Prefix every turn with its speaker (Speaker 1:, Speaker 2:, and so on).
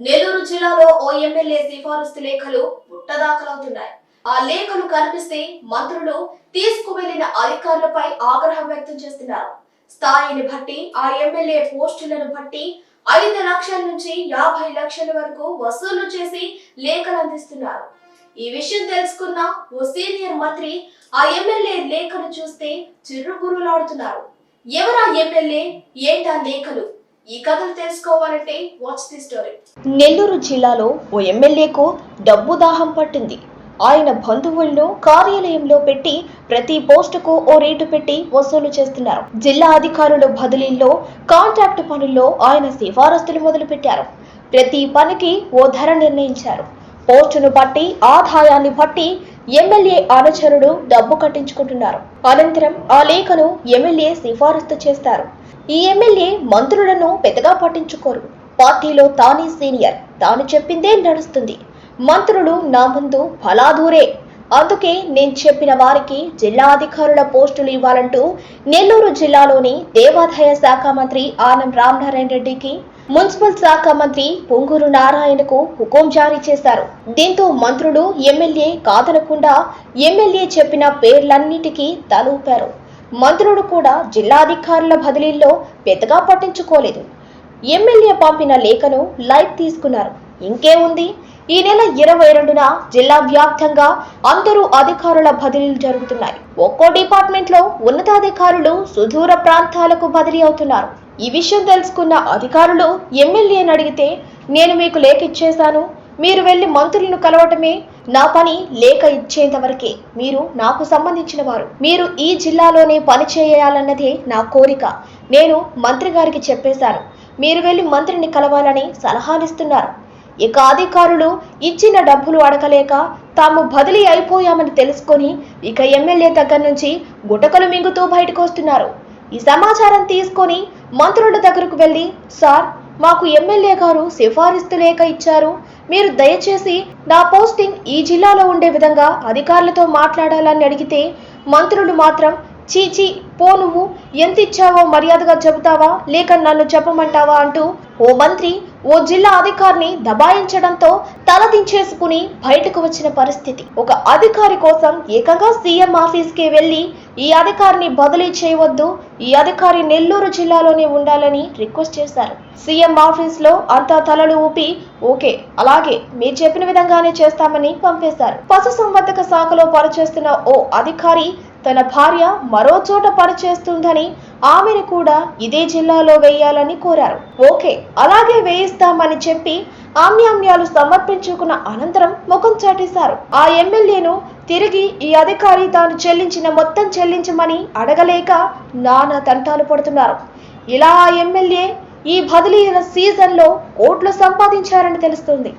Speaker 1: నెల్లూరు జిల్లాలో ఓ ఎమ్మెల్యే సిఫారసు లేఖలు పుట్టదాఖలవుతున్నాయి ఆ లేఖలు కనిపిస్తే మంత్రులు తీసుకువెళ్ళిన అధికారులపై ఆగ్రహం వ్యక్తం చేస్తున్నారు. స్థాయిని బట్టి ఆ ఎమ్మెల్యే పోస్టులను బట్టి ఐదు లక్షల నుంచి యాభై లక్షల వరకు వసూలు చేసి లేఖలు అందిస్తున్నారు. ఈ విషయం తెలుసుకున్న ఓ సీనియర్ మంత్రి ఆ ఎమ్మెల్యే లేఖను చూస్తే చిర్రుగురులాడుతున్నారు ఎవరా ఎమ్మెల్యే? ఏంటా లేఖలు? ఈ కథలు తెలుసుకోవాలంటే వాచ్ ది స్టోరీ నెల్లూరు జిల్లాలో ఓ ఎమ్మెల్యేకు డబ్బు దాహం పట్టింది. ఆయన బంధువులను కార్యాలయంలో పెట్టి ప్రతి పోస్టుకు ఓ రేటు పెట్టి వసూలు చేస్తున్నారు. జిల్లా అధికారుల బదిలీల్లో కాంట్రాక్ట్ పనుల్లో ఆయన సిఫారసులు మొదలుపెట్టారు. ప్రతి పనికి ఓ ధర నిర్ణయించారు. పోస్టును బట్టి ఆదాయాన్ని బట్టి ఎమ్మెల్యే అనుచరుడు డబ్బు కట్టించుకుంటున్నారు. అనంతరం ఆ లేఖను ఎమ్మెల్యే సిఫారసు చేస్తారు. ఈ ఎమ్మెల్యే మంత్రులను పెద్దగా పట్టించుకోరు. పార్టీలో తానే సీనియర్. తాను చెప్పిందే నడుస్తుంది. మంత్రులు నా ముందు ఫలాదూరే. అందుకే నేను చెప్పిన వారికి జిల్లా అధికారుల పోస్టులు ఇవ్వాలంటూ నెల్లూరు జిల్లాలోని దేవాదాయ శాఖ మంత్రి ఆనం రామనారాయణ రెడ్డికి మున్సిపల్ శాఖ మంత్రి పొంగూరు నారాయణకు హుకుం జారీ చేశారు. దీంతో మంత్రులు ఎమ్మెల్యే కాదనకుండా ఎమ్మెల్యే చెప్పిన పేర్లన్నిటికీ తలూపారు. మంత్రుడు కూడా జిల్లాధికారుల బదిలీల్లో పెద్దగా పట్టించుకోలేదు. ఎమ్మెల్యే పంపిన లేఖను లైవ్ తీసుకున్నారు. ఇంకేముంది ఈ నెల ఇరవై రెండున జిల్లా వ్యాప్తంగా అందరూ అధికారుల బదిలీలు జరుగుతున్నాయి. ఒక్కో డిపార్ట్మెంట్లో ఉన్నతాధికారులు సుదూర ప్రాంతాలకు బదిలీ అవుతున్నారు. ఈ విషయం తెలుసుకున్న అధికారులు ఎమ్మెల్యేని అడిగితే నేను మీకు లేఖ ఇచ్చేశాను. మీరు వెళ్ళి మంత్రులను కలవటమే నా పని లేఖ ఇచ్చేంత వరకే. మీరు నాకు సంబంధించిన వారు మీరు ఈ జిల్లాలోనే పని చేయాలన్నదే నా కోరిక. నేను మంత్రి గారికి చెప్పేశాను. మీరు వెళ్ళి మంత్రిని కలవాలని సలహాలిస్తున్నారు. ఇక అధికారులు ఇచ్చిన డబ్బులు అడగలేక తాము బదిలీ అయిపోయామని తెలుసుకొని ఇక ఎమ్మెల్యే దగ్గర నుంచి గుటకలు మింగుతూ బయటకు వస్తున్నారు. ఈ సమాచారం తీసుకొని మంత్రుల దగ్గరకు వెళ్ళి సార్ మాకు ఎమ్మెల్యే గారు సిఫారసు లేఖ ఇచ్చారు. మీరు దయచేసి నా పోస్టింగ్ ఈ జిల్లాలో ఉండే విధంగా అధికారులతో మాట్లాడాలని అడిగితే మంత్రులు మాత్రం చీచి పో నువ్వు. ఎంత ఇచ్చావో మర్యాదగా చెబుతావా? లేక నన్ను చెప్పమంటావా? అంటూ ఓ మంత్రి ఓ జిల్లా అధికారిని దబాయించడంతో తలదించేసుకుని బయటకు వచ్చిన పరిస్థితి. ఒక అధికారి కోసం ఏకంగా సీఎం ఆఫీస్కి వెళ్ళి ఈ అధికారిని బదిలీ చేయవద్దు ఈ అధికారి నెల్లూరు జిల్లాలోనే ఉండాలని రిక్వెస్ట్ చేశారు. సీఎం ఆఫీస్లో అంతా తలలు ఊపి ఓకే అలాగే మీరు చెప్పిన విధంగానే చేస్తామని పంపేశారు. పశుసంవర్ధక శాఖలో పనిచేస్తున్న ఓ అధికారి తన భార్య మరో చోట పనిచేస్తుందని ఆమెను కూడా ఇదే జిల్లాలో వేయాలని కోరారు. ఓకే అలాగే వేయిస్తామని చెప్పి ఆమ్యామ్యాలు సమర్పించుకున్న అనంతరం ముఖం చాటేశారు. ఆ ఎమ్మెల్యేను తిరిగి ఈ అధికారి తాను చెల్లించిన మొత్తం చెల్లించమని అడగలేక నానా తంటాలు పడుతున్నారు. ఇలా ఆ ఎమ్మెల్యే ఈ బదిలీల సీజన్లో కోట్లు సంపాదించారని తెలుస్తుంది.